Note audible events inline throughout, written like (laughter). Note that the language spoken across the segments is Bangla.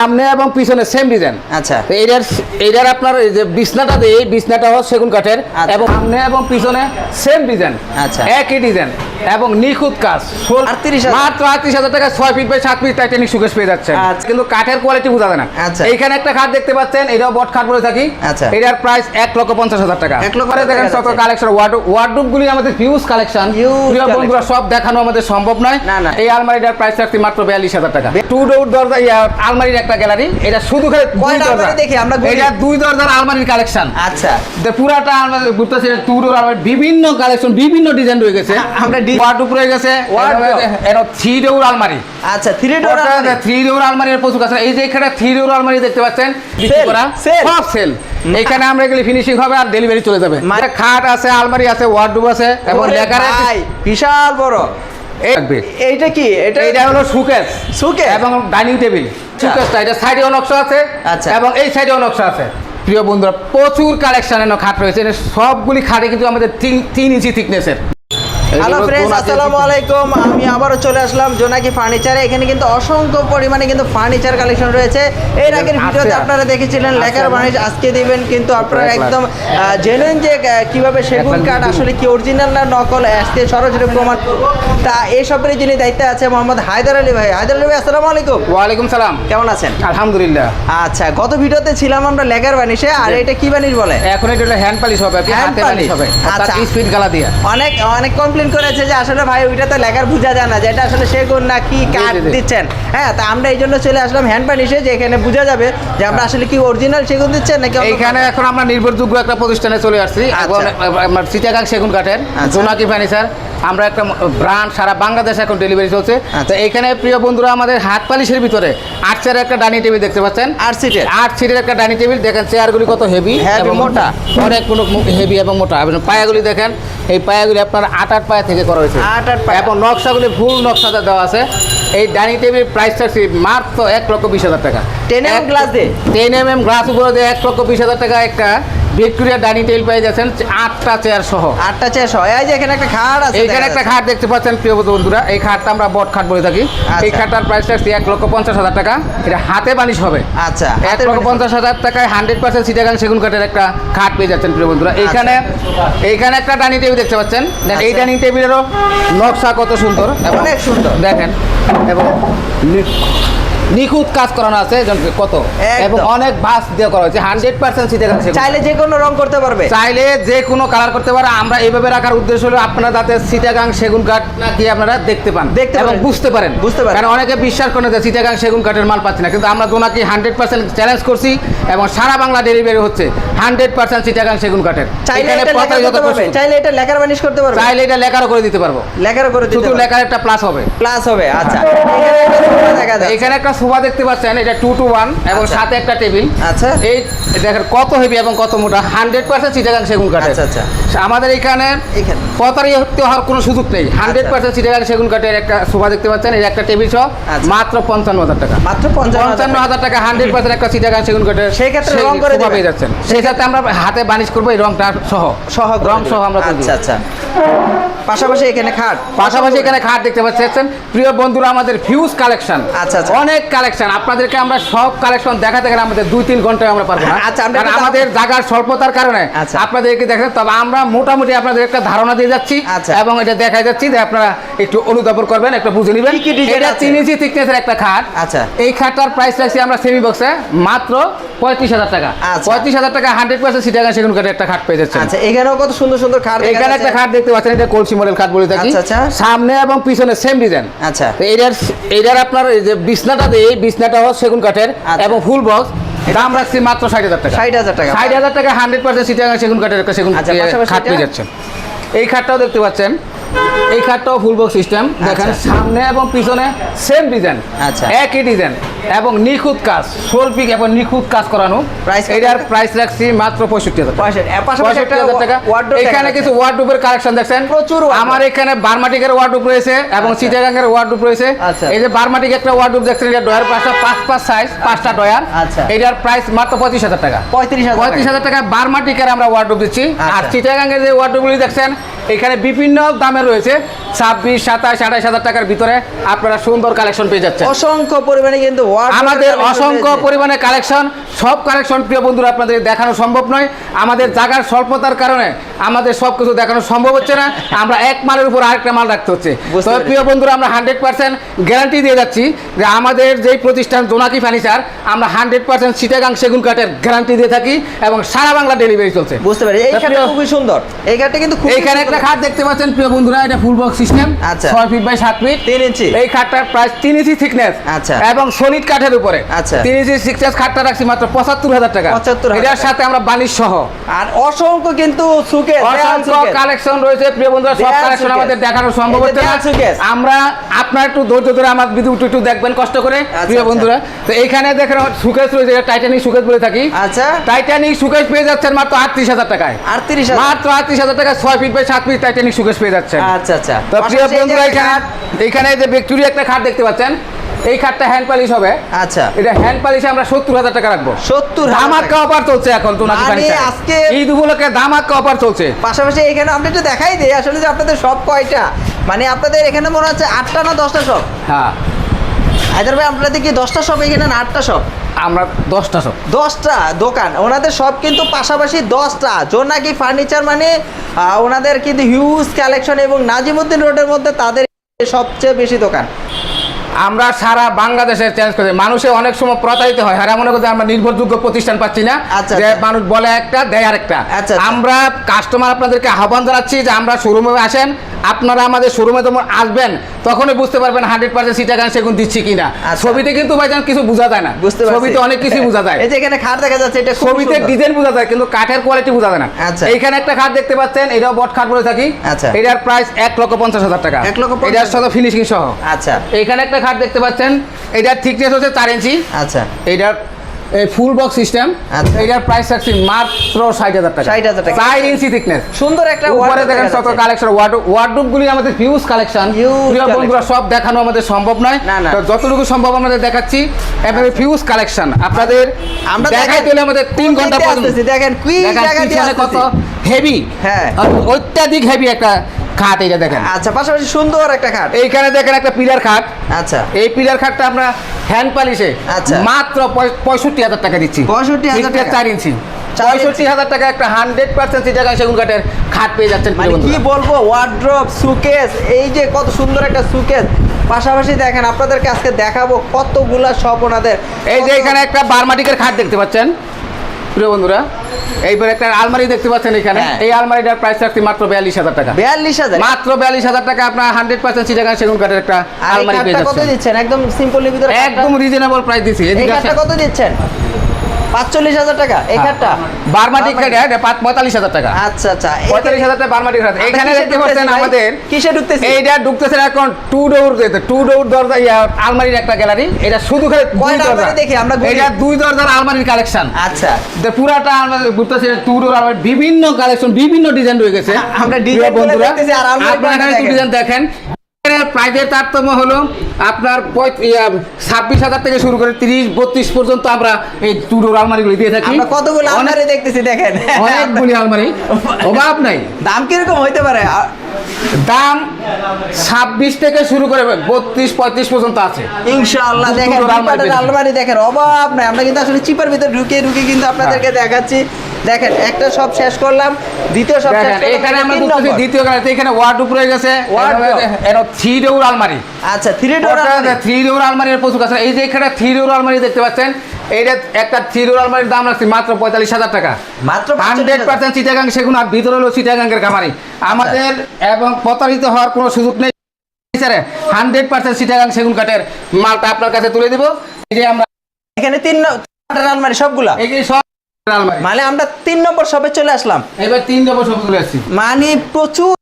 সামনে এবং পিছনে সেম ডিজাইন আচ্ছা এইটার এইটার আপনার এই যে বিছনাটা দিয়ে এই বিছনাটা হচ্ছে সেগুন কাঠের আচ্ছা। এবং সামনে এবং পিছনে সেম ডিজাইন আচ্ছা। একই ডিজাইন এবং নিখুঁত কাজ ষোল- 38,000 মাত্র আটত্রিশ হাজার টাকা ছয় ফিট বাই সাত ফিট টাইটানিক সুকেশ পেয়ে যাচ্ছে আচ্ছা। কিন্তু কাঠের কোয়ালিটি বোঝা যায় না আচ্ছা। এইখানে একটা খাট দেখতে পাচ্ছেন এটাও বট খাট বলে থাকি আচ্ছা। এটার প্রাইস এক লক্ষ পঞ্চাশ হাজার টাকা এক লক্ষ দেখেন যাচ্ছে। কালেকশন ওয়ার্ডরোব গুলি আমাদের হিউজ কালেকশন বন্ধুরা সব দেখানো আমাদের সম্ভব নয়। এই আলমারিটার প্রাইস রাখছি মাত্র বিয়াল্লিশ হাজার টাকা টু ডোর দরজা আলমারির একটা গ্যালারি এটা শুধু খালি দরজা। দেখি? আমরা এটা দুই দরজার আলমারির কালেকশন আচ্ছা। পুরাটা আলমারি ঘুরতেছে টু ডোর আলমারি বিভিন্ন কালেকশন বিভিন্ন ডিজাইন রয়ে গেছে। আমরা ডি- ওয়ার্ডরোব রয়ে গেছে। এটা থ্রি ডোর আলমারি। আচ্ছা থ্রি ডোর থ্রি ডোর আলমারির প্রচুর কাছে এই যে এখানে থ্রি ডোর আলমারি দেখতে পাচ্ছেন। সব সেল এখানে আমরা এগুলি ফিনিশিং হবে আর ডেলিভারি চলে যাবে। মানে- খাট আছে আলমারি আছে ওয়ার্ডরোব আছে এবং লেখার বিশাল বড়। এইটা কি? এটা এটা হলো সুকেস। সুকেস? এবং ডাইনিং টেবিল। সুকেসটা এটা সাইডেও নকশা আছে। আচ্ছা। এবং এই সাইডেও নকশা আছে। প্রিয় বন্ধুরা প্রচুর কালেকশনের খাট রয়েছে। সবগুলি খাটে কিন্তু আমাদের তিন তিন ইঞ্চি থিকনেসের হ্যালো ফ্রেন্ডস আসসালামু আলাইকুম। আমি আবারও চলে আসলাম জোনাকি ফার্নিচারে। এখানে কিন্তু অসংখ্য পরিমাণে কিন্তু ফার্নিচার কালেকশন রয়েছে। এর আগের ভিডিওতে আপনারা দেখেছিলেন লেখার। আজকে দিবেন কিন্তু আপনারা একদম জেনুইন যে কীভাবে সেগুন কাঠ আসলে কি অরিজিনাল না নকল আজকে সরাসরি প্রমাণ। তা যিনি দায়িত্বে আছে মোহাম্মদ হায়দার আলী ভাই। হায়দার আলী ভাই আসসালামু আলাইকুম। ওয়ালাইকুম সালাম। কেমন আছেন? আলহামদুলিল্লাহ। আচ্ছা গত ভিডিওতে ছিলাম আমরা লেখার বানিশে আর এটা কি বানিশ বলে? এখন এটা হ্যান্ড পালিশ হবে হাতে পালিশ হবে। আচ্ছা। স্পিড গালা দিয়ে। অনেক অনেক কমপ্লেন করেছে যে আসলে ভাই ওইটা তো লেখার বোঝা যায় না যে এটা আসলে সেগুন না কি কাঠ জি। দিচ্ছেন হ্যাঁ তা আমরা এই জন্য চলে আসলাম হ্যান্ড পানিশে যে এখানে বোঝা যাবে যে আমরা আসলে কি অরিজিনাল সেগুন দিচ্ছেন নাকি এখানে এখন আমরা নির্ভরযোগ্য একটা প্রতিষ্ঠানে চলে আসছি আচ্ছা। আমার চিটাগাং সেগুন কাঠের আচ্ছা। জোনাকি ফার্নিচার আমরা একটা ব্রান্ড সারা বাংলাদেশে এখন ডেলিভারি চলছে আচ্ছা। তো এইখানে প্রিয় বন্ধুরা আমাদের হাত পালিশের ভিতরে আট চেয়ারের একটা ডাইনিং টেবিল দেখতে পাচ্ছেন আট সিটের আট সিটের একটা ডাইনিং টেবিল দেখেন চেয়ারগুলি কত হেভি এবং মোটা। অনেক কোনো হেভি এবং মোটা এবং পায়াগুলি দেখেন এই পায়াগুলি আপনার আট আট পায়া থেকে করা হয়েছে আট আট পায়া। এবং নকশাগুলি ফুল নকশা দেওয়া আছে এই ডাইনিং টেবিল প্রাইস থাকছে মাত্র এক লক্ষ বিশ হাজার টাকা টেন এম গ্লাস দিয়ে? টেন এম এম গ্লাস উপরে দিয়ে এক লক্ষ বিশ হাজার টাকা একটা ভিক্টোরিয়া ডাইনিং টেবিল পেয়ে যাচ্ছেন আটটা চেয়ার সহ। আটটা চেয়ার সহ। এই যে এখানে একটা খাট আছে এইখানে একটা খাট দেখতে পাচ্ছেন প্রিয় বন্ধুরা এই খাটটা আমরা বট খাট বলে থাকি। আচ্ছা। এই খাটটার প্রাইস থাকছে এক লক্ষ পঞ্চাশ হাজার টাকা। এটা হাতে বানিশ হবে। আচ্ছা এক লক্ষ। পঞ্চাশ হাজার টাকায় হান্ড্রেড পার্সেন্ট সিটাগাং সেগুন কাঠের একটা খাট পেয়ে যাচ্ছেন প্রিয় বন্ধুরা। এইখানে এইখানে একটা ডাইনিং টেবিল দেখতে পাচ্ছেন। এই আচ্ছা। ডাইনিং টেবিলেরও নকশা কত সুন্দর। অনেক সুন্দর। দেখেন এবং নিখুঁত কাজ করানো আছে কত? এবং অনেক বাস দিয়ে করা হয়েছে হান্ড্রেড পার্সেন্ট সিটাগাং সেগুন চাইলে যে কোনো রং করতে পারবে। চাইলে যে কোনো কালার করতে পারে আমরা এইভাবে রাখার উদ্দেশ্য হলো আপনারা যাতে সিটাগাং সেগুন কাঠ নাকি আপনারা দেখতে পান দেখতে এবং বুঝতে পারেন। বুঝতে পারেন। কারণ অনেকে বিশ্বাস করে না যে সিটাগাং সেগুন কাঠের মাল পাচ্ছি না কিন্তু আমরা দোনাকি হান্ড্রেড পার্সেন্ট চ্যালেঞ্জ করছি এবং সারা বাংলা ডেলিভারি হচ্ছে হান্ড্রেড পার্সেন্ট সিটাগাং সেগুন কাঠের চাইলে। চাইলে এটা লেখার বানিশ করতে পারবে। চাইলে এটা লেখারও করে দিতে পারব। লেখারও করে দিতে শুধু লেখার একটা প্লাস হবে। প্লাস হবে আচ্ছা। এখানে একটা সোফা দেখতে পাচ্ছেন এটা টু টু ওয়ান এবং আচ্ছা। সাথে একটা টেবিল। আচ্ছা। এই দেখেন কত হেভি এবং কত মোটা হান্ড্রেড পার্সেন্ট চিটাগাং সেগুন কাঠের। আচ্ছা, আচ্ছা। আমাদের এখানে। প্রতারিত হওয়ার কোনো সুযোগ নেই। হান্ড্রেড পার্সেন্ট চিটাগাং সেগুন কাঠের একটা সোফা দেখতে পাচ্ছেন এই একটা টেবিল সহ আচ্ছা। মাত্র পঞ্চান্ন হাজার টাকা। মাত্র পঞ্চান্ন হাজার টাকা। হান্ড্রেড পার্সেন্ট একটা চিটাগাং সেগুন কাঠের সেই ক্ষেত্রে রং করে পেয়ে যাচ্ছেন। সেই ক্ষেত্রে আমরা হাতে বানিশ করব এই রংটা সহ। সহ রং সহ আমরা আচ্ছা আচ্ছা। পাশাপাশি এখানে খাট পাশাপাশি এখানে খাট দেখতে পাচ্ছেন প্রিয় বন্ধুরা আমাদের ফিউজ কালেকশন আচ্ছা, আচ্ছা। অনেক কালেকশন আপনাদেরকে আমরা সব কালেকশন দেখাতে গেলে আমাদের দুই তিন ঘন্টায় আমরা পারব না আচ্ছা, আমাদের জায়গার স্বল্পতার কারণে আচ্ছা। আপনাদেরকে দেখেন তবে আমরা মোটামুটি আপনাদের একটা ধারণা দিয়ে যাচ্ছি আচ্ছা। এবং এটা দেখাই যাচ্ছি যে আপনারা একটু অনুধাবন করবেন একটু বুঝে নেবেন এটা? তিন ইঞ্চি thickness-এর একটা খাট আচ্ছা। এই খাটটার প্রাইস রাখছি আমরা সেমি বক্সে মাত্র পঁয়ত্রিশ হাজার টাকা আচ্ছা। পঁয়ত্রিশ হাজার টাকা হান্ড্রেড পার্সেন্ট সিটাগান সেগুন কাঠের একটা খাট পেয়ে যাচ্ছে আচ্ছা এখানেও কত সুন্দর সুন্দর খাট দেখা এখানে একটা খাট দেখতে পাচ্ছেন এটা কলসি মডেল খাট বলে থাকি আচ্ছা, আচ্ছা। সামনে এবং পিছনে সেম ডিজাইন আচ্ছা তো এটার এটার আপনার এই যে বিছনাটা দেই এই বিছনাটা হচ্ছে সেগুন কাঠের আচ্ছা। এবং ফুল বক্স দাম রাখছি মাত্র ষাট হাজার টাকা 60,000 টাকা। ষাট হাজার টাকা হান্ড্রেড পার্সেন্ট সিটি সেগুন কাঠের সেগুন খাট পেয়ে? যাচ্ছেন এই খাটটাও দেখতে পাচ্ছেন এই খাটটাও ফুল বক্স সিস্টেম দেখেন। সামনে এবং পিছনে সেম ডিজাইন আচ্ছা। একই ডিজাইন এবং নিখুঁত কাজ শোলপিক এবং নিখুঁত কাজ করানো কত এটার প্রাইস রাখছি মাত্র পঁয়ষট্টি হাজার টাকা। পঁয়ষট্টি। হাজার টাকা এখানে। কিছু ওয়ার্ডরোবের কালেকশন দেখছেন প্রচুর আমার এখানে বারমাটিকের ওয়ার্ডরোব রয়েছে এবং আচ্ছা। চিটাগাঙ্গের ওয়ার্ডরোব রয়েছে আচ্ছা। এই যে বারমাটিক একটা ওয়ার্ডরোব দেখছেন এটা ডয়ার পাঁচটা পাঁচ পাঁচ সাইজ পাঁচটা ডয়ার আচ্ছা। এটার প্রাইস মাত্র পঁয়ত্রিশ হাজার টাকা পঁয়ত্রিশ হাজার পঁয়ত্রিশ হাজার টাকা বারমাটিকের আমরা ওয়ার্ডরোব দিচ্ছি আর আচ্ছা। চিটাগাঙ্গের যে ওয়ার্ডরোবগুলি দেখছেন এখানে বিভিন্ন দামে রয়েছে ছাব্বিশ সাতাশ আঠাশ হাজার টাকার ভিতরে আপনারা সুন্দর কালেকশন পেয়ে যাচ্ছেন। অসংখ্য পরিমাণে কিন্তু আমাদের অসংখ্য পরিমাণে কালেকশন সব কালেকশন প্রিয় বন্ধুরা আপনাদের দেখানো সম্ভব নয়। আমাদের জায়গার স্বল্পতার কারণে আমাদের সব কিছু দেখানো সম্ভব হচ্ছে না। আমরা এক মালের উপর আরেকটা মাল রাখতে হচ্ছে। তবে প্রিয় বন্ধুরা আমরা হান্ড্রেড পার্সেন্ট গ্যারান্টি দিয়ে যাচ্ছি যে আমাদের যেই প্রতিষ্ঠান জোনাকি ফার্নিচার আমরা হান্ড্রেড পার্সেন্ট সিটাগাং সেগুন কাঠের গ্যারান্টি দিয়ে থাকি এবং সারা বাংলা ডেলিভারি চলছে। বুঝতে পারি এই খুবই সুন্দর। এই খাটটা কিন্তু খুব এইখানে একটা খাট দেখতে পাচ্ছেন প্রিয় বন্ধুরা এটা ফুল বক্স সিস্টেম আচ্ছা। ছয় ফিট বাই সাত ফিট তিন ইঞ্চি এই খাটটার প্রাইস তিন ইঞ্চি থিকনেস আচ্ছা। এবং সলিড কাঠের উপরে। আচ্ছা। তিন ইঞ্চি সিক্স খাটটা রাখছি মাত্র পঁচাত্তর হাজার টাকা। 75,000 এটার সাথে আমরা বালিশ সহ। আর অসংখ্য কিন্তু সুকে অসংখ্য কালেকশন রয়েছে প্রিয় বন্ধুরা সব কালেকশন আমাদের দেখানো সম্ভব হচ্ছে না। আমরা আপনার একটু ধৈর্য ধরে আমার ভিডিও একটু দেখবেন কষ্ট করে প্রিয় আচ্ছা। বন্ধুরা। তো এইখানে দেখেন সুকেশ রয়েছে টাইটানিক সুকেশ বলে থাকি। আচ্ছা। টাইটানিক সুকেশ পেয়ে যাচ্ছেন মাত্র আটত্রিশ হাজার টাকায়। আটত্রিশ মাত্র আটত্রিশ হাজার টাকা ছয় ফিট বাই সাত টাইটানিক সুকেশ পেয়ে যাচ্ছেন। আচ্ছা আচ্ছা। তো প্রিয় বন্ধুরা এখানে এই যে ভিক্টোরিয়া একটা খাট দেখতে পাচ্ছেন এই খাটটা হ্যান্ড পালিশ হবে। আচ্ছা। এটা হ্যান্ড পালিশে আমরা সত্তর হাজার টাকা রাখব। সত্তর অফার চলছে এখন তো নাকি মানে আজকে- ঈদ উপলক্ষে ধামাক্কা অফার চলছে। পাশাপাশি এখানে আমরা একটু দেখাই দিই আসলে যে আপনাদের সব কয়টা? মানে আপনাদের এখানে মনে হচ্ছে আটটা না দশটা শপ হ্যাঁ। হায়দার ভাই আপনাদের কি দশটা শপ এখানে না আটটা শপ আমরা দশটা সব। দশটা দোকান ওনাদের সব কিন্তু পাশাপাশি দশটা। জোনাকি ফার্নিচার মানে ওনাদের কিন্তু হিউজ কালেকশন এবং নাজিমুদ্দিন রোডের মধ্যে তাদের সবচেয়ে বেশি দোকান। আমরা সারা বাংলাদেশে চেঞ্জ করি। মানুষে অনেক সময় প্রতারিত হয়। আর মনে করছে আমরা নির্ভরযোগ্য প্রতিষ্ঠান পাচ্ছি না। আচ্ছা, যে আচ্ছা। মানুষ বলে একটা দেয় আরেকটা। আচ্ছা। আমরা কাস্টমার আপনাদেরকে আহ্বান জানাচ্ছি যে আমরা শোরুমে আসেন। আপনারা আমাদের শোরুমে যখন আসবেন তখনই বুঝতে পারবেন হান্ড্রেড পার্সেন্ট সিটাগান সেগুন দিচ্ছি কিনা। আচ্ছা। ছবিতে কিন্তু ভাইজান কিছু বোঝা যায় না। বুঝতে ছবিতে অনেক কিছু বোঝা যায়। এই যে এখানে খাট দেখা যাচ্ছে এটা ছবিতে ডিজাইন বোঝা যায় কিন্তু কাঠের কোয়ালিটি বোঝা যায় না। আচ্ছা। এইখানে একটা খাট দেখতে পাচ্ছেন এটাও বট খাট বলে থাকি। আচ্ছা। এটার প্রাইস এক লক্ষ পঞ্চাশ হাজার টাকা। এক লক্ষ এটার সাথে ফিনিশিং সহ। আচ্ছা। এইখানে একটা খাট দেখতে পাচ্ছেন এটার থিকনেস হচ্ছে চার ইঞ্চি আচ্ছা। এটার এই ফুল বক্স সিস্টেম। এটার প্রাইস রাখছি মাত্র ষাট হাজার টাকা। 60,000 টাকা। চার ইঞ্চি থিকনেস সুন্দর একটা উপরে দেখেন দেখা সকল কালেকশন ওয়ার্ডরোব গুলি আমাদের হিউজ কালেকশন বন্ধুরা সব দেখানো আমাদের সম্ভব নয়। তো যতটুকু সম্ভব আমাদের দেখাচ্ছি এবারে ফিউজ কালেকশন আপনাদের আমরা দেখাইতে দেখেন- আমাদের তিন ঘণ্টা পর্যন্ত। দেখেন কি জায়গা দিয়ে কত হেভি হ্যাঁ। অত্যাধিক হেভি একটা খাট এটা দেখেন। আচ্ছা পাশাপাশি সুন্দর একটা খাট। এইখানে দেখেন একটা পিলার খাট। আচ্ছা। এই পিলার খাটটা আমরা হ্যান্ড পালিশে আচ্ছা। মাত্র পঁয়- পঁয়ষট্টি হাজার টাকা দিচ্ছি। 65,000 Thickness টাকা? চার ইঞ্চি। পঁয়ষট্টি হাজার টাকা একটা হান্ড্রেড পার্সেন্ট চিটাগাং সেগুন কাঠের খাট পেয়ে যাচ্ছেন মানে কি বলব ওয়ার্ড্রপ সুকেস এই যে কত সুন্দর একটা সুকেস পাশাপাশি দেখেন আপনাদেরকে আজকে দেখাবো কতগুলা সব ওনাদের। এই যে এখানে একটা বারমাটিকের খাট দেখতে পাচ্ছেন। প্রিয় বন্ধুরা এইবার একটা আলমারি দেখতে পাচ্ছেন এখানে। হ্যাঁ। এই আলমারিটার প্রাইস রাখছি মাত্র বিয়াল্লিশ হাজার টাকা। বিয়াল্লিশ হাজার? মাত্র বিয়াল্লিশ হাজার টাকা আপনার হান্ড্রেড পার্সেন্ট চিটাগাং সেগুন কাঠের একটা আলমারি পেয়ে কাঠটা কত যাচ্ছেন। দিচ্ছেন? একদম সিম্পল ভিতরে একদম রিজনেবল প্রাইস দিচ্ছি। এই কত দিচ্ছেন? পাঁচচল্লিশ হাজার টাকা এই হ্যাঁ। খাট এটা পঁয়তাল্লিশ হাজার টাকা। আচ্ছা আচ্ছা। পঁয়তাল্লিশ হাজার টাকা খাট। এখানে দেখতে পাচ্ছেন আমাদের কিসে ঢুকতেছি এইটা ঢুকতেছে এখন টু ডোর টু ডোর দরজা ইয়া আলমারির একটা গ্যালারি। এটা শুধু খালি দুই দরজা। দেখি? আমরা এটা দুই দরজার আলমারির কালেকশন। আচ্ছা। পুরাটা আলমারি ঘুরতেছে টু ডোর আলমারি। বিভিন্ন কালেকশন বিভিন্ন ডিজাইন রয়ে গেছে। আমরা ডিজাইন বন্ধুরা আলমারি আপনারা এখানে দেখেন। দেখেন প্রাইজের তারতম্য হলো আপনার ছাব্বিশ হাজার থেকে শুরু করে তিরিশ বত্রিশ পর্যন্ত আমরা এই টু আলমারি আলমারিগুলি দিয়ে থাকি। আমরা কতগুলো আলমারি দেখতেছি দেখেন। অনেকগুলি আলমারি। (laughs) অভাব নাই। দাম কীরকম হইতে পারে? দাম ছাব্বিশ থেকে শুরু করে বত্রিশ পঁয়ত্রিশ পর্যন্ত আছে। ইনশাআল্লাহ দেখেন আলমারি দেখেন অভাব নাই। আমরা কিন্তু আসলে চিপার ভিতরে ঢুকে ঢুকে কিন্তু আপনাদেরকে দেখাচ্ছি। দেখেন একটা সব শেষ করলাম দ্বিতীয় সব এখানে আমরা। দ্বিতীয় গাড়িতে এখানে ওয়ার্ড উপরে গেছে এটা থ্রি ডোর আলমারি। আচ্ছা থ্রি ডোর থ্রি ডোর আলমারির প্রচুর আছে। এই যে এখানে থ্রি ডোর আলমারি দেখতে পাচ্ছেন এইটা একটা থ্রি ডোর আলমারির দাম রাখছি মাত্র পঁয়তাল্লিশ হাজার টাকা। মাত্র হান্ড্রেড পার্সেন্ট চিটাগাং সেগুন আর ভিতরে হলো চিটাগাঙ্গের কামারি আমাদের এবং প্রতারিত হওয়ার কোনো সুযোগ নেই। হান্ড্রেড পার্সেন্ট চিটাগাং সেগুন কাঠের মালটা আপনার কাছে তুলে দিব। এই যে আমরা এখানে তিন আলমারি সবগুলা? যে সব আলমারি। মানে আমরা তিন নম্বর সবে চলে আসলাম। এবার তিন নম্বর সব তুলে আসছি। মানে প্রচুর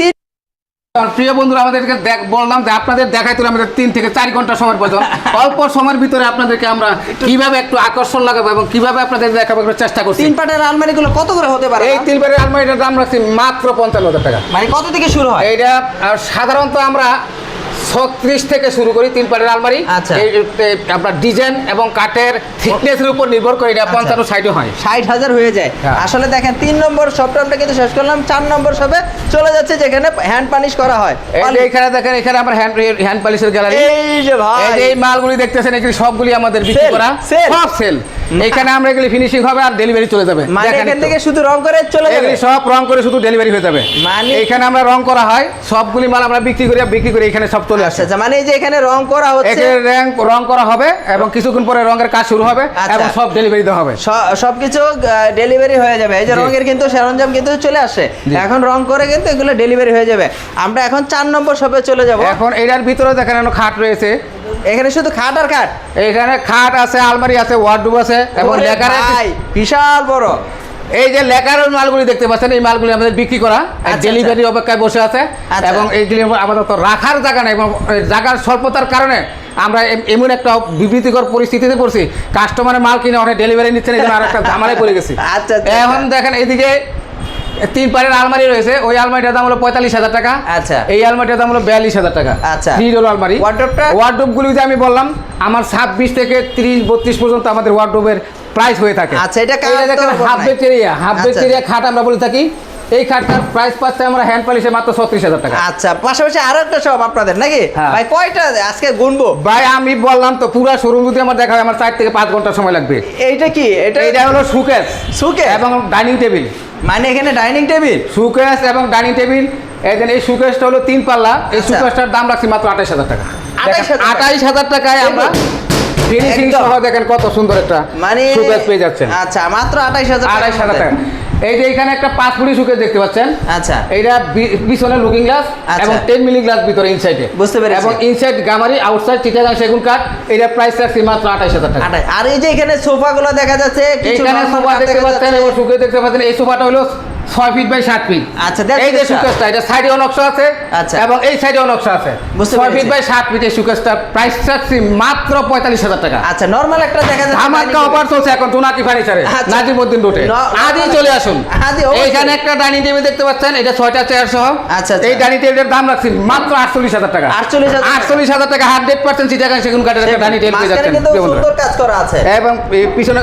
তিন প্রিয় বন্ধুরা আমাদেরকে দেখ বললাম যে আপনাদের দেখাই তুলে আমাদের তিন থেকে চার ঘণ্টা সময় পর্যন্ত। অল্প সময়ের ভিতরে আপনাদেরকে আমরা কীভাবে একটু আকর্ষণ লাগাবো এবং কীভাবে আপনাদের দেখাবো চেষ্টা করছি। তিন পাটের আলমারি গুলো কত করে হতে পারে এই তিন পাটের আলমারিটার দাম রাখছি মাত্র পঞ্চান্ন হাজার টাকা। মানে কত থেকে শুরু হয়? এটা সাধারণত আমরা ছত্রিশ থেকে শুরু করি তিন পাটের আলমারি। আচ্ছা। আপনার ডিজাইন এবং কাঠের থিকনেসের উপর নির্ভর করে এটা পঞ্চান্ন সাইডও হয়। ষাট হাজার হয়ে যায়। হ্যাঁ। আসলে দেখেন তিন নম্বর শপটা আমরা কিন্তু শেষ করলাম চার নম্বর শপে চলে যাচ্ছে যেখানে হ্যান্ড পানিশ করা হয়। এখানে দেখেন এখানে আমার হ্যান্ড হ্যান্ড পলিশের গ্যালারি এই যে ভাই। এই মালগুলি দেখতেছেন এগুলি সবগুলি আমাদের বিক্রি করা। সব সেল এখানে আমরা এগুলি ফিনিশিং হবে আর ডেলিভারি চলে যাবে। মানে এখান থেকে শুধু রং করে চলে যাবে? সব রং করে শুধু ডেলিভারি হয়ে যাবে। মানে- এখানে আমরা রং করা হয় সবগুলি মাল আমরা বিক্রি করি বিক্রি করে এখানে সব চলে আচ্ছা আসে। আচ্ছা মানে এই যে এখানে রং করা হচ্ছে রং রং করা হবে এবং কিছুক্ষণ পরে রঙের কাজ শুরু হবে আচ্ছা। এবং সব ডেলিভারি দেওয়া হবে। সবকিছু ডেলিভারি হয়ে যাবে। এই যে রঙের কিন্তু সরঞ্জাম কিন্তু চলে আসে। এখন রং করে কিন্তু এগুলো ডেলিভারি হয়ে যাবে। আমরা এখন চার নম্বর শপে চলে যাব। এখন এটার ভিতরে দেখেন এখন খাট রয়েছে। এখানে শুধু খাট আর খাট? এখানে খাট আছে আলমারি আছে ওয়ার্ডরোব আছে এবং ভাই, বিশাল বড়। এই যে লেকারের মালগুলি দেখতে পাচ্ছেন এই মালগুলি আমাদের বিক্রি করা। আচ্ছা, ডেলিভারি অপেক্ষায় বসে আছে আচ্ছা। এবং এইগুলি আপাতত রাখার জায়গা নেই এবং জায়গার স্বল্পতার কারণে আমরা এম- এমন একটা বিবৃতিকর পরিস্থিতিতে পড়ছি। কাস্টমারের মাল কিনে অনেক ডেলিভারি নিচ্ছে না এই জন্য আর একটা ঝামেলায় পড়ে গেছি। আচ্ছা, আচ্ছা, এখন দেখেন এইদিকে তিন পারের আলমারি রয়েছে ওই আলমারিটার দাম হলো পঁয়তাল্লিশ হাজার টাকা আচ্ছা। এই আলমারিটার দাম হলো বিয়াল্লিশ হাজার টাকা আচ্ছা। থ্রি ডোর আলমারি? ওয়ার্ডরোবগুলি যে আমি বললাম আমার ছাব্বিশ থেকে তিরিশ বত্রিশ পর্যন্ত আমাদের ওয়ার্ডরোবের প্রাইস হয়ে থাকে আচ্ছা, এটা হাফ নাই? Bacteria half. ব্যাকটেরিয়া খাট আমরা বলে থাকি এই খাটটার প্রাইস পাচ্ছে আমরা হ্যান্ড পলিশে মাত্র ছত্রিশ হাজার টাকা আচ্ছা পাশাপাশি আরও একটা শপ আপনাদের নাকি হ্যাঁ। ভাই কয়টা আজকে গুনবো ভাই আমি বললাম তো পুরো শোরুম যদি আমার দেখা হয় আমার চার থেকে পাঁচ ঘণ্টা সময় লাগবে এইটা কি এটা এইটা হলো সুকেস সুকেস? এবং ডাইনিং টেবিল মানে এখানে ডাইনিং টেবিল সুকেস এবং ডাইনিং টেবিল। এখানে এই সুকেসটা হলো তিন পাল্লা। এই সুকেশটার সুকেসটার দাম রাখছি মাত্র আঠাশ হাজার টাকা। 28,000 টাকা? আঠাইশ হাজার টাকায় আমরা ফিনিশিং সহ দেখেন কত সুন্দর একটা মানে সুকেস পেয়ে যাচ্ছেন। আচ্ছা মাত্র আঠাইশ হাজার আঠাইশ হাজার টাকা। এই যে এখানে একটা পাঁচ ফুটি সুকেস দেখতে পাচ্ছেন আচ্ছা এটা পিছনে লুকিং গ্লাস আচ্ছা। এবং টেন মিলি গ্লাস ভিতরে ইনসাইডে বুঝতে পেরেছি। এবং ইনসাইড গামারি আউটসাইড চিটাগাং সেগুন কাঠ এটা প্রাইস রাখছি মাত্র আঠাইশ হাজার টাকা আর এই যে এখানে সোফা গুলো দেখা যাচ্ছে এখানে সোফা দেখতে পাচ্ছেন। এবং সুকে দেখতে পাচ্ছেন এই সোফাটা হলো ছয় ফিট বাই সাত ফিট আচ্ছা, এই যে. সুকেসটা এটা সাইডেও নকশা আছে আচ্ছা। এবং এই সাইডেও নকশা আছে ছয় ফিট বাই সাত ফিট এই সুকেসটার প্রাইস রাখছি মাত্র পঁয়তাল্লিশ হাজার টাকা আচ্ছা নরমাল একটা দেখা যাচ্ছে আমার dining অফার চলছে এখন জোনাকি ফার্নিচারে আচ্ছা। নাজিমউদ্দিন রোডে আজই চলে আসুন। এইখানে একটা ডাইনিং টেবিল দেখতে পাচ্ছেন এটা ছয়টা চেয়ার সহ আচ্ছা, আচ্ছা। এই ডাইনিং টেবিলের দাম রাখছি মাত্র আটচল্লিশ হাজার টাকা 48,000 টাকা। আটচল্লিশ হাজার টাকা হান্ড্রেড পার্সেন্ট চিটাগাং সেগুন কাঠের একটা ডাইনিং টেবিল পেয়ে যাচ্ছেন কাজ করা আছে এবং পিছনে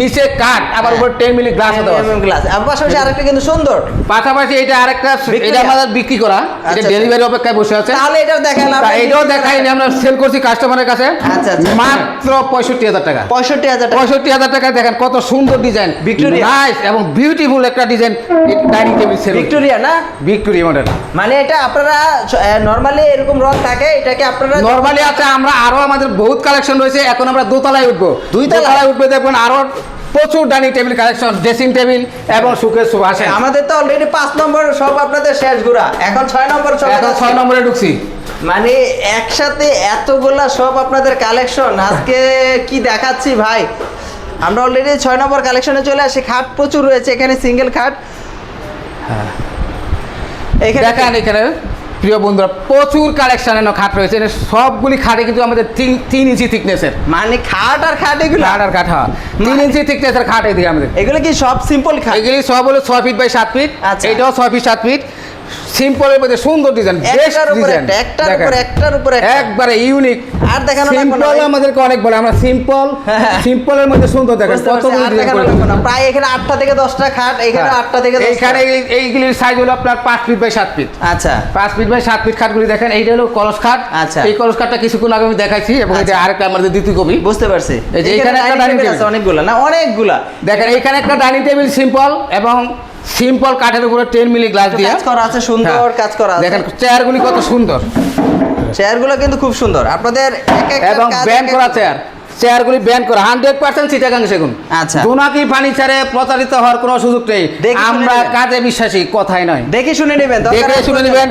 নিচে কাঠ আবার উপর টেন মিলি গ্লাস দেওয়া। গ্লাস আর পাশাপাশি আরেকটা কিন্তু সুন্দর। পাশাপাশি এটা আরেকটা এটা আমাদের বিক্রি করা এটা আচ্ছা, ডেলিভারি অপেক্ষায় বসে আছে। তাহলে এটাও দেখালাম তা এটাও দেখাই আমরা সেল করছি কাস্টমারের কাছে। আচ্ছা, আচ্ছা। মাত্র পঁয়ষট্টি হাজার টাকা। পঁয়ষট্টি হাজার টাকা। পঁয়ষট্টি হাজার টাকায় দেখেন কত সুন্দর ডিজাইন Victoria? নাইস এবং বিউটিফুল একটা design dining table sale Victoria না? ভিক্টোরিয়া মডেল মানে এটা আপনারা নর্মালি এরকম রং থাকে এটাকে আপনারা নরমালি আছে আমরা আরও আমাদের বহুত কালেকশন রয়েছে এখন আমরা দোতলায় উঠবো। দুই তলায় উঠবে দেখবেন আরও প্রচুর dining table collection dressing table এবং সুখের সুখ আসে আমাদের তো অলরেডি পাঁচ নম্বর সব আপনাদের শেষ ঘোরা এখন ছয় নম্বর সব এখন ছয় নম্বরে ঢুকছি। মানে একসাথে এতগুলা সব আপনাদের কালেকশন আজকে কি দেখাচ্ছি ভাই? আমরা অলরেডি ছয় নম্বর কালেকশনে চলে আসি। খাট প্রচুর রয়েছে এখানে সিঙ্গেল খাট। এখানে দেখেন এখানে। প্রিয় বন্ধুরা প্রচুর কালেকশন এনে খাট রয়েছে। সবগুলি খাটে কিন্তু আমাদের তিন তিন ইঞ্চি থিকনেসের মানে খাট আর খাট এগুলো? খাট আর খাট হ্যাঁ। তিন ইঞ্চি থিকনেসের খাট এদিকে আমাদের। এগুলো কি সব সিম্পল খাট? এগুলি সব হলো ছয় ফিট বাই সাত ফিট আচ্ছা। এটাও ছয় ফিট সাত ফিট সিম্পলের মধ্যে সুন্দর ডিজাইন বেস্ট ডিজাইন একটার উপর একটার উপর একবারে ইউনিক আর দেখানো সিম্পল। আমাদেরকে অনেক বলে আমরা সিম্পল হ্যাঁ। সিম্পলের মধ্যে সুন্দর দেখেন কতগুলো ডিজাইন। প্রায় এখানে আটটা থেকে দশটা খাট এখানে হ্যাঁ। আটটা থেকে দশটা এইখানে এই- এইগুলির সাইজ হলো আপনার পাঁচ ফিট বাই সাত ফিট আচ্ছা পাঁচ ফিট বাই সাত ফিট খাটগুলি দেখেন এইটা হলো কলস খাট আচ্ছা। এই কলস খাটটা কিছুক্ষণ আগে আমি দেখাইছি এবং এটা আচ্ছা। আরেকটা আমাদের দ্বিতীয় কবি বুঝতে পারছি এই যে এখানে একটা dining table আছে। অনেকগুলা না অনেকগুলা দেখেন এখানে একটা ডাইনিং টেবিল সিম্পল এবং সিম্পল কাঠের উপরে টেন মিলি গ্লাস দিয়ে। কাজ করা আছে সুন্দর হ্যাঁ। কাজ করা আছে। দেখেন চেয়ার গুলি কত সুন্দর। চেয়ারগুলো কিন্তু খুব সুন্দর। আপনাদের এক একটা এবং ব্যান্ড করা চেয়ার চেয়ারগুলি ব্যান করা। হান্ড্রেড পার্সেন্ট চিটাগাং সেগুন। আচ্ছা। জোনাকি ফার্নিচারে প্রতারিত হওয়ার কোনো সুযোগ নেই। আমরা কাজে বিশ্বাসী কথাই নয়। দেখে শুনে নেবেন দেখে শুনে নেবেন।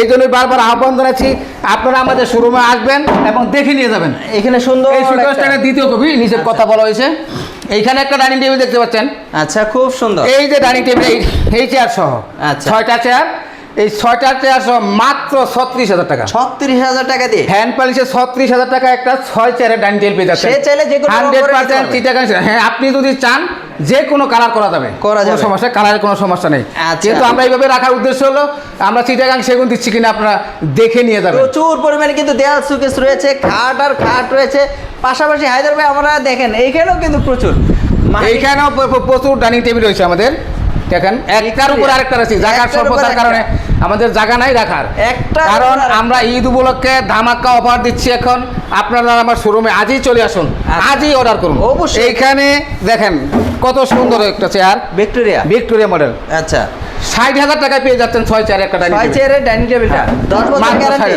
এই জন্যই বারবার আহ্বান জানাচ্ছি আপনারা আমাদের শোরুমে আসবেন এবং দেখে নিয়ে যাবেন। এখানে সুন্দর এই সুকেশটাকে দ্বিতীয় কবি নিচে কথা বলা হয়েছে। এইখানে একটা ডাইনিং টেবিল দেখতে পাচ্ছেন। আচ্ছা খুব সুন্দর। এই যে ডাইনিং টেবিল এই এই চেয়ার সহ। আচ্ছা। ছয়টা চেয়ার এই ছয়টা চেয়ার মাত্র ছত্রিশ হাজার টাকা। ছত্রিশ হাজার টাকা দিয়ে? হ্যান্ড পলিশে ছত্রিশ হাজার টাকা একটা ছয় চেয়ারের ডাইনিং টেবিল পেয়ে যাচ্ছেন। সে চাইলে যে হান্ড্রেড পার্সেন্ট চিটাগাং হ্যাঁ আপনি যদি চান যে কোনো কালার করা যাবে। করা যাবে। সমস্যা কালারের কোনো সমস্যা নেই। আচ্ছা। কিন্তু আমরা এইভাবে রাখার উদ্দেশ্য হলো আমরা চিটাগাং সেগুন দিচ্ছি কিনা আপনারা দেখে নিয়ে যাবেন। প্রচুর পরিমাণে কিন্তু দেয়াল সুকেস রয়েছে খাট আর খাট রয়েছে। পাশাপাশি হায়দার ভাই আমরা দেখেন এইখানেও কিন্তু প্রচুর। এইখানেও প্রচুর ডাইনিং টেবিল রয়েছে আমাদের। দেখেন একটার উপর আরেকটা রাখছি জায়গার স্বল্পতার কারণে আমাদের জায়গা নাই রাখার। একটার কারণ আমরা ঈদ উপলক্ষে ধামাক্কা অফার দিচ্ছি এখন। আপনারা আমার শোরুমে আজই চলে আসুন আচ্ছা। আজই অর্ডার করুন। অবশ্যই। এইখানে দেখেন কত সুন্দর একটা চেয়ার ভিক্টোরিয়া। ভিক্টোরিয়া মডেল আচ্ছা। ষাট হাজার টাকায় পেয়ে যাচ্ছেন ছয় চেয়ার একটা ডাইনিং চেয়ারের ডাইনিং টেবিলটা। দশ বছর গ্যারান্টি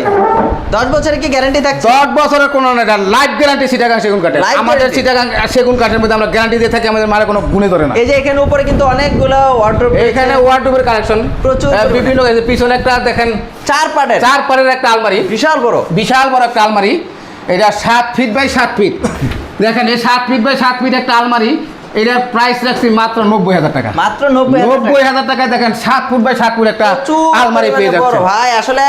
ষাট দশ বছরের কি গ্যারান্টি থাকছে? দশ বছরের কোনো লাইফ গ্যারান্টি সিটাগাং সেগুন কাঠের আমাদের সিটাগাং সেগুন কাঠের মধ্যে আমরা গ্যারান্টি দিয়ে থাকি আমাদের মালে কোনো গুণে ধরে না। এই যে এখানে উপরে কিন্তু অনেকগুলো ওয়ার্ড্রোব এখানে ওয়ার্ডরোবের কালেকশন প্রচুর বিভিন্ন পিছনে একটা দেখেন চার পাটের চার পারের একটা আলমারি। বিশাল বড়। বিশাল বড় একটা আলমারি। এটা সাত ফিট বাই সাত ফিট দেখেন এই সাত ফিট বাই সাত ফিট একটা আলমারি। এটার প্রাইস রাখছি মাত্র নব্বই হাজার টাকা মাত্র নব্বই হাজার টাকায় দেখেন সাত ফুট বাই সাত ফুট একটা আলমারি পেয়ে যাচ্ছে ভাই আসলে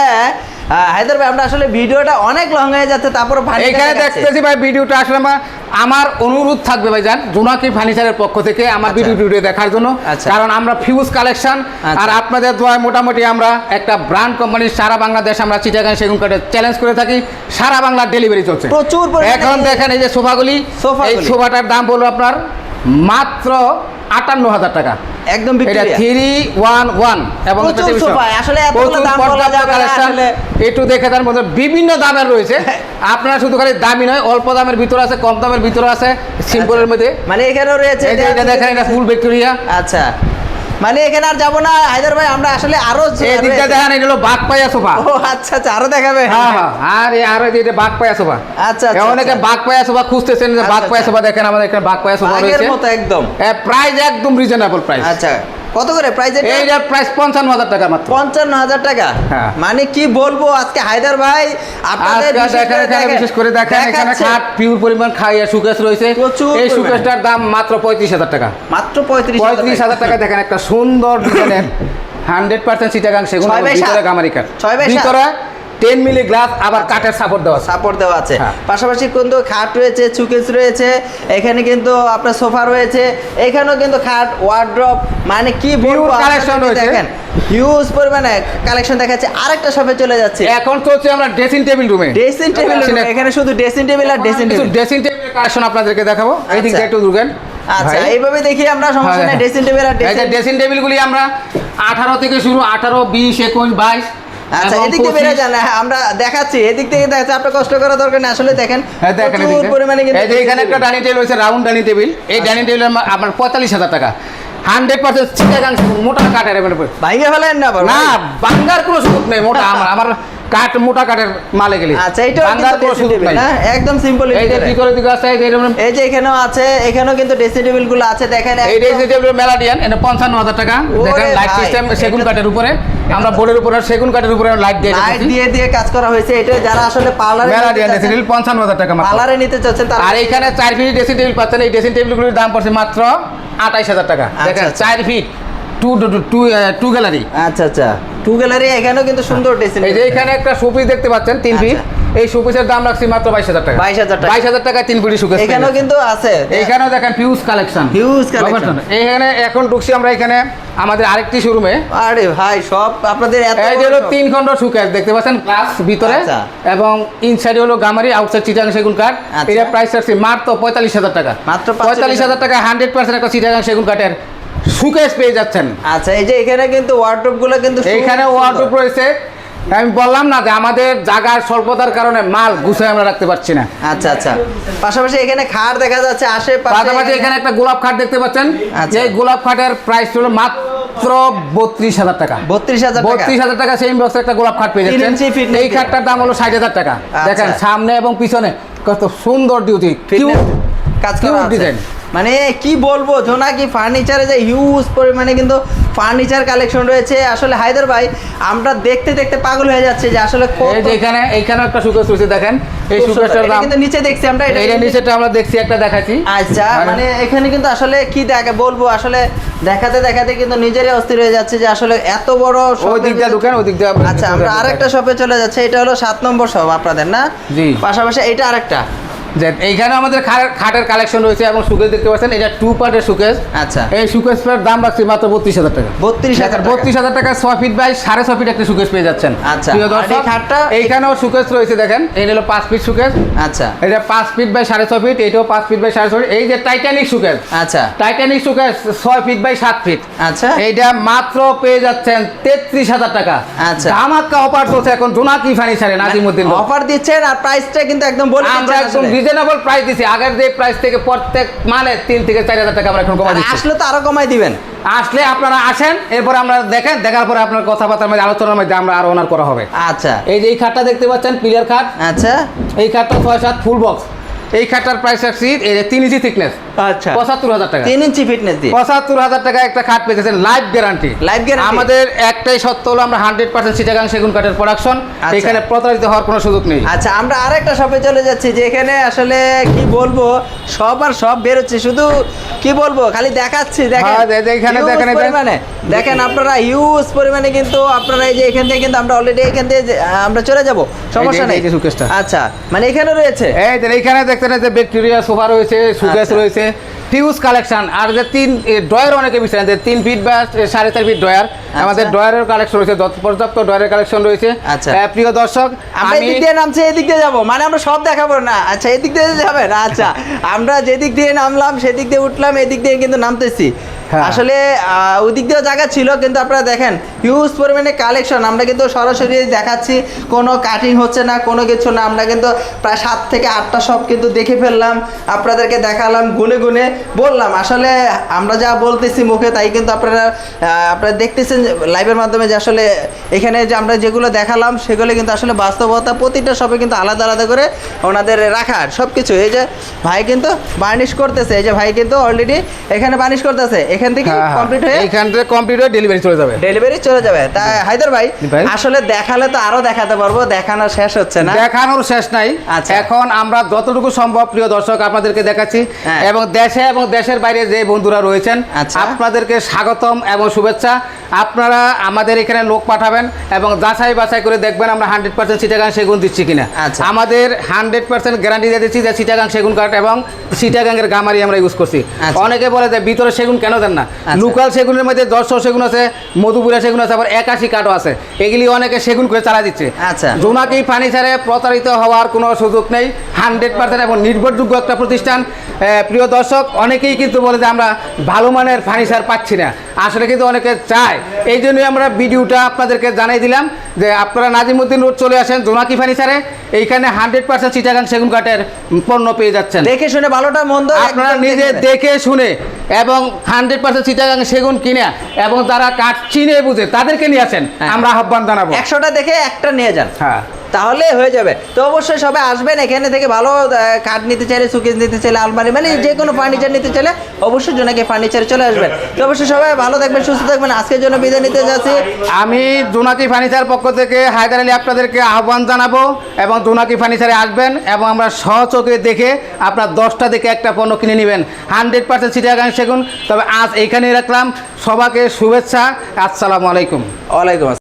আহ, হায়দার ভাই আমরা আসলে ভিডিওটা অনেক লং হয়ে যাচ্ছে তারপর ভাই এইখানে দেখতেছি ভাই ভিডিওটা আসলে আমার আমার অনুরোধ থাকবে ভাই জান জোনাকি ফার্নিচারের পক্ষ থেকে আমার আচ্ছা। ভিডিও ভিডিও দেখার জন্য আচ্ছা। কারণ আমরা ফিউজ কালেকশন আচ্ছা। আর আপনাদের দোয়ায় মোটামুটি আমরা একটা ব্র্যান্ড কোম্পানির সারা বাংলাদেশ আমরা চিটাগাং সেগুন কাঠে চ্যালেঞ্জ করে থাকি সারা বাংলার ডেলিভারি চলছে প্রচুর এখন দেখেন এই যে সোফাগুলি সোফাগুলি। এই সোফাটার দাম বলব আপনার মাত্র আটান্ন হাজার টাকা। একদম এটা থ্রি ওয়ান ওয়ান এবং একটা দেখে তার মধ্যে বিভিন্ন দামের রয়েছে। (laughs) আপনারা শুধু খালি দামি নয় অল্প দামের ভিতরে আছে কম দামের ভিতরে আছে সিম্পলের মধ্যে। মানে এখানেও রয়েছে এটা দেখেন এটা ফুল ভিক্টোরিয়া আচ্ছা। মানে এখানে আর যাব না হায়দার ভাই আমরা আসলে আরও এই দিকটা রয়েছে। দেখেন এটা হলো বাঘ পায়া সোফা ও আচ্ছা আচ্ছা আরও দেখাবে হ্যাঁ হ্যাঁ আর আরও এটা বাঘ পায়া সোফা আচ্ছা, আচ্ছা, অনেকে আচ্ছা। বাঘ পায়া সোফা খুঁজতেছেন যে আচ্ছা, বাঘ পায়া। সোফা দেখেন আমাদের এখানে বাঘ পায়া সোফা রয়েছে একদম প্রাইস একদম রিজনেবল প্রাইস আচ্ছা কত করে প্রাইস এটা? এটার প্রাইস 55000 টাকা মাত্র। 55000 টাকা? হ্যাঁ। মানে কি বলব আজকে হায়দার ভাই আপনাদের বিশেষ করে দেখেন এখানে পিউর পিওর পরিমাণ খাইয়া সুকেশ রয়েছে। এই সুকেশটার দাম মাত্র 35000 টাকা। মাত্র 35000 টাকা। দেখেন একটা সুন্দর ডিজাইনের 100% (coughs) সিটাগাং সেগুন ভিতরে গামারিকার। 6 বাই টেন মিলি গ্লাস আবার কাঠের সাপোর্ট দেওয়া সাপোর্ট দেওয়া আছে। হ্যাঁ। পাশাপাশি কিন্তু খাট রয়েছে সুকেস রয়েছে এখানে কিন্তু আপনার সোফা রয়েছে এখানেও কিন্তু খাট ওয়ার্ড্রপ মানে কি আপনারা রয়েছে। দেখেন হিউজ পরিমাণে কালেকশন দেখাচ্ছে। আরেকটা শপে চলে যাচ্ছে। এখন চলছে আমরা ড্রেসিং টেবিল রুমে ড্রেসিং টেবিল এখানে শুধু ড্রেসিং টেবিল আর ড্রেসিং টেবিল ড্রেসিং টেবিলের কালেকশন আপনাদেরকে দেখাবো। এই দিক আচ্ছা। একটু ঢুকেন আচ্ছা এইভাবে দেখি আমরা সমস্যা নেই। ড্রেসিং টেবিল আর ড্রেসিং টেবিলগুলি আমরা আঠারো থেকে শুরু আঠারো বিশ একুশ বাইশ আচ্ছা এদিক দিয়ে বেড়ে যান হ্যাঁ, আমরা দেখাচ্ছি। এদিক থেকে দেখাচ্ছি আপনার কষ্ট করার দরকার নেই। আসলে দেখেন হ্যাঁ দেখেন প্রচুর পরিমাণে কিন্তু এই যে এখানে একটা ডাইনিং টেবিল হয়েছে রাউন্ড ডাইনিং টেবিল। এই ডাইনিং টেবিল আপনার পঁয়তাল্লিশ হাজার টাকা। হান্ড্রেড পার্সেন্ট মোটা কাঠের এবার ফেলেন না না বাঙ্গার কোনো সুযোগ নেই মোটা আমার আমার কাঠ মোটা কাঠের মালে গেলি। আচ্ছা নাই। না একদম সিম্পল এই যে ভিতরে দিকে আছে এই যে এই যে এখানেও আছে এখানেও কিন্তু ড্রেসিং টেবিলগুলো আছে দেখেন এই ড্রেসিং টেবিল মেলাডিয়ান এটা পঞ্চান্ন হাজার টাকা। দেখেন লাইট সিস্টেম সেগুন এটা- কাঠের উপরে। আমরা বোর্ডের উপরে সেগুন কাঠের উপরে লাইট দিয়ে লাইট দিয়ে দিয়ে কাজ করা হয়েছে এটা যারা আসলে পার্লারে মেলাডিয়ান ড্রেসিং টেবিল পঞ্চান্ন হাজার টাকা মাত্র। পার্লারে নিতে চাচ্ছেন তারা আর এখানে চার ফিট ড্রেসিং টেবিল পাচ্ছেন এই ড্রেসিং টেবিলগুলির দাম পড়ছে মাত্র আঠাইশ হাজার টাকা। দেখেন আচ্ছা। চার feet two two two gallery আচ্ছা আচ্ছা। টু গ্যালারি এখানেও কিন্তু সুন্দর ড্রেসিং এই যে এখানে একটা শোপিস দেখতে পাচ্ছেন তিন ফিট এই শোপিসের দাম রাখছি মাত্র বাইশ হাজার টাকা। 22,000 টাকা। বাইশ হাজার টাকা তিন ফিট শোকেস এখানেও কিন্তু আছে। এইখানেও দেখেন ফিউজ কালেকশন Huge collection। এখানে এখন ঢুকছি আমরা এখানে আমাদের আরেকটি শোরুমে আরে ভাই সব আপনাদের এত এই হলো তিন খণ্ড সুকেস দেখতে পাচ্ছেন গ্লাস ভিতরে আচ্ছা। এবং ইনসাইডে হলো গামারি আউটসাইড চিটাগাং সেগুন কাঠ। আচ্ছা। এটা প্রাইস রাখছি মাত্র পঁয়তাল্লিশ হাজার টাকা। মাত্র পঁয়তাল্লিশ হাজার। টাকা হান্ড্রেড পার্সেন্ট একটা চিটাগাং সেগুন কাঠের সুকেস পেয়ে যাচ্ছেন। আচ্ছা এই যে এখানে কিন্তু ওয়ার্ড্রপগুলো কিন্তু সুন্দর। এইখানে ওয়ার্ডরোব রয়েছে। আমি বললাম না যে আমাদের জায়গার স্বল্পতার কারণে মাল গুছায় আমরা রাখতে পারছি না। আচ্ছা আচ্ছা। পাশাপাশি এখানে খাট দেখা যাচ্ছে আশেপাশে পাশাপাশি এখানে একটা গোলাপ খাট দেখতে পাচ্ছেন। আচ্ছা। যে গোলাপ খাটের প্রাইস হলো মাত্র বত্রিশ হাজার টাকা। বত্রিশ হাজার বত্রিশ হাজার টাকা সেম বক্সে একটা গোলাপ খাট পেয়ে যাচ্ছেন। এই খাটটার দাম হলো ষাট হাজার টাকা। আচ্ছা। দেখেন সামনে এবং পিছনে কত সুন্দর ডিউটি কাজ ডিজাইন মানে কি বলব জোনাকি ফার্নিচারে যে হিউজ পরিমাণে কিন্তু ফার্নিচার কালেকশন রয়েছে। আসলে হায়দার ভাই আমরা দেখতে দেখতে পাগল হয়ে যাচ্ছে যে আসলে যে এখানে একটা সুকেশ রয়েছে দেখেন। এই সুন্দর। দাম কিন্তু নিচে দেখছি আমরা এটা নিচেটা আমরা দেখছি একটা দেখাচ্ছি। আচ্ছা মানে এখানে কিন্তু আসলে কি দেখে বলব আসলে দেখাতে দেখাতে কিন্তু নিজেরই অস্থির হয়ে যাচ্ছে যে আসলে এত বড় ওই দিক দিয়ে ঢুকেন ওই দিক দিয়ে আচ্ছা আমরা আরেকটা শপে চলে যাচ্ছে এটা হলো সাত নম্বর শপ আপনাদের না? জি। পাশাপাশি এটা আরেকটা। যে এইখানে আমাদের খাটের কালেকশন রয়েছে এবং সুকেস দেখতে পাচ্ছেন এটা টু পার্টের সুকেস আচ্ছা। এই সুকেসটার দাম রাখছি মাত্র বত্রিশ হাজার টাকা। 32,000 টাকা। বত্রিশ হাজার টাকা ছয় ফিট বাই সাড়ে ছয় ফিট একটা সুকেস পেয়ে যাচ্ছেন। আচ্ছা। খাটটা- এইখানেও সুকেস রয়েছে দেখেন এই হলো পাঁচ ফিট সুকেস আচ্ছা। এটা পাঁচ ফিট বাই সাড়ে ছয় ফিট এইটাও পাঁচ ফিট বাই সাড়ে ছয় ফিট এই যে টাইটানিক সুকেস আচ্ছা। টাইটানিক সুকেশ ছয় ফিট বাই সাত ফিট আচ্ছা। এইটা মাত্র পেয়ে যাচ্ছেন তেত্রিশ হাজার টাকা। আচ্ছা। ধামাক্কা অফার চলছে এখন জোনাকি ফার্নিচারে নাজিমুদ্দিন। অফার দিচ্ছেন আর প্রাইসটা কিন্তু একদম বলে আমরা একদম। রিজনেবল প্রাইস দিছি। আগের যে প্রাইস থেকে প্রত্যেক মানে তিন থেকে চার হাজার টাকা আমরা এখন কমাই দিচ্ছি। আসলে তো আরও কমাই দিবেন। আসলে আপনারা আসেন এরপর আমরা দেখেন দেখার পরে আপনার কথাবার্তার মধ্যে আলোচনার মধ্যে আমরা আরও অনার করা হবে। আচ্ছা। এই যে এই খাটটা দেখতে পাচ্ছেন প্লিয়ার খাট। আচ্ছা। এই খাটটা ছয় সাত ফুল বক্স এই খাটটার প্রাইস রাখছি তিন ইঞ্চি থিকনেস আচ্ছা। পঁচাত্তর হাজার টাকা। তিন ইঞ্চি ফিটনেস দিয়ে। পঁচাত্তর হাজার টাকা একটা খাট পেয়েছেন লাইফ গ্যারান্টি Life guarantee? আমাদের একটাই সত্য হলো আমরা হান্ড্রেড পার্সেন্ট সিটাগাং সেগুন কাঠের প্রোডাকশন আচ্ছা। এখানে প্রতারিত হওয়ার কোনো সুযোগ নেই। আচ্ছা আমরা আরেকটা শপে চলে যাচ্ছি যে এখানে আসলে কি বলব সব আর সব বেরোচ্ছে শুধু কি বলব খালি দেখাচ্ছি দেখেন। হ্যাঁ, এখানে দেখেন এটা। পরিমাণে। দেখেন আপনারা হিউজ পরিমাণে কিন্তু আপনারা এই যে এখান থেকে কিন্তু আমরা অলরেডি এখান থেকে আমরা চলে যাব। সমস্যা নেই। আচ্ছা মানে এখানে রয়েছে। এই যে এইখানে দেখতেন যে ব্যাকটেরিয়া সোফা রয়েছে সুকেস আচ্ছা। রয়েছে ফিউজ কালেকশন। আর যে তিন ডয়ার অনেকে বিষয় যে তিন ফিট বা সাড়ে চার ফিট ড্রয়ার। আমাদের ড্রয়ারের কালেকশন রয়েছে পর্যাপ্ত ড্রয়ারের কালেকশন রয়েছে। আচ্ছা। প্রিয় দর্শক আমরা আমি এদিক দিয়ে নামছি এদিক দিয়ে যাব। মানে আমরা সব দেখাবো না। আচ্ছা এদিক দিয়ে যাবেন? আচ্ছা। আমরা যেদিক দিয়ে নামলাম সেদিক দিয়ে উঠলাম এদিক দিয়ে কিন্তু নামতেছি। আসলে আহ, ওদিক দিয়েও জায়গা ছিল কিন্তু আপনারা দেখেন হিউজ পরিমাণে কালেকশন আমরা কিন্তু সরাসরি দেখাচ্ছি কোনো কাটিং হচ্ছে না কোনো কিছু না। আমরা কিন্তু প্রায় সাত থেকে আটটা সব কিন্তু দেখে ফেললাম আপনাদেরকে দেখালাম গুনে গুনে বললাম। আসলে আমরা যা বলতেছি মুখে তাই কিন্তু আপনারা আপনারা দেখতেছেন লাইভের মাধ্যমে যে আসলে এখানে যে আমরা যেগুলো দেখালাম সেগুলো কিন্তু আসলে বাস্তবতা প্রতিটা সবে কিন্তু আলাদা আলাদা করে ওনাদের রাখার সব কিছু এই যে ভাই কিন্তু বার্নিশ করতেছে এই যে ভাই কিন্তু অলরেডি এখানে বার্নিশ করতেছে। এখান থেকে হ্যাঁ, হ্যাঁ। কমপ্লিট হয়ে এইখান থেকে কমপ্লিট হয়ে ডেলিভারি চলে যাবে ডেলিভারি চলে যাবে তা হায়দার ভাই। আসলে দেখালে তো আরও দেখাতে পারব দেখানো শেষ হচ্ছে না দেখানোর শেষ নাই আচ্ছা। এখন আমরা যতটুকু সম্ভব প্রিয় দর্শক আপনাদেরকে দেখাচ্ছি হ্যাঁ। এবং দেশে এবং দেশের বাইরে যে বন্ধুরা রয়েছেন আচ্ছা। আপনাদেরকে স্বাগতম এবং শুভেচ্ছা আপনারা আমাদের এখানে লোক পাঠাবেন এবং যাচাই বাছাই করে দেখবেন আমরা হান্ড্রেড পার্সেন্ট সিটাগাং সেগুন দিচ্ছি কিনা আচ্ছা। আমাদের হান্ড্রেড পার্সেন্ট গ্যারান্টি দিয়ে দিচ্ছি যে সিটাগাং সেগুন কাঠ এবং সিটাগাংয়ের গামারি আমরা ইউজ করছি। অনেকে বলে যে ভিতরে সেগুন কেন দেন না? আচ্ছা। লোকাল সেগুনের মধ্যে দশশো সেগুন আছে মধুপুরা সেগুন আছে আবার একাশি কাঠও আছে। এগুলি অনেকে সেগুন করে চালা দিচ্ছে। আচ্ছা। জোনাকি ফার্নিচারে প্রতারিত হওয়ার কোনো সুযোগ নেই। হান্ড্রেড পার্সেন্ট এবং নির্ভরযোগ্য একটা প্রতিষ্ঠান। প্রিয় দর্শক অনেকেই কিন্তু বলে যে আমরা ভালো মানের ফার্নিচার পাচ্ছি না। আসলে কিন্তু অনেকে চায়। এই জন্যই আমরা ভিডিওটা আপনাদেরকে জানাই দিলাম যে আপনারা নাজিমুদ্দিন রোড চলে আসেন জোনাকি ফার্নিচারে। এইখানে হান্ড্রেড পার্সেন্ট চিটাগাং সেগুন কাঠের পণ্য পেয়ে যাচ্ছেন। দেখে শুনে ভালোটা মন্দ আপনারা নিজে দেখে শুনে এবং হান্ড্রেড পার্সেন্ট চিটাগাং সেগুন কিনে এবং তারা কাঠ চিনে বুঝে তাদেরকে নিয়ে আসেন। হ্যাঁ। আমরা আহ্বান জানাব। একশোটা দেখে একটা নিয়ে যান। হ্যাঁ। তাহলে হয়ে যাবে। তো অবশ্যই সবাই আসবেন এখানে থেকে ভালো কাঠ নিতে চাইলে সুকেস নিতে চাইলে আলমারি মানে যে কোনো ফার্নিচার নিতে চাইলে অবশ্যই জোনাকি ফার্নিচারে চলে আসবেন। তো অবশ্যই সবাই ভালো থাকবেন সুস্থ থাকবেন। আজকের জন্য বিদায় নিতে যাচ্ছি। আমি জোনাকি ফার্নিচার পক্ষ থেকে হায়দার আলী আপনাদেরকে আহ্বান জানাব এবং জোনাকি ফার্নিচারে আসবেন এবং আমরা সহচোখে দেখে আপনার দশটা দেখে একটা পণ্য কিনে নেবেন। হান্ড্রেড পার্সেন্ট সিটাগাং সেগুন। তবে আজ এইখানেই রাখলাম। সবাইকে শুভেচ্ছা। আসসালামু আলাইকুম। ওয়ালাইকুম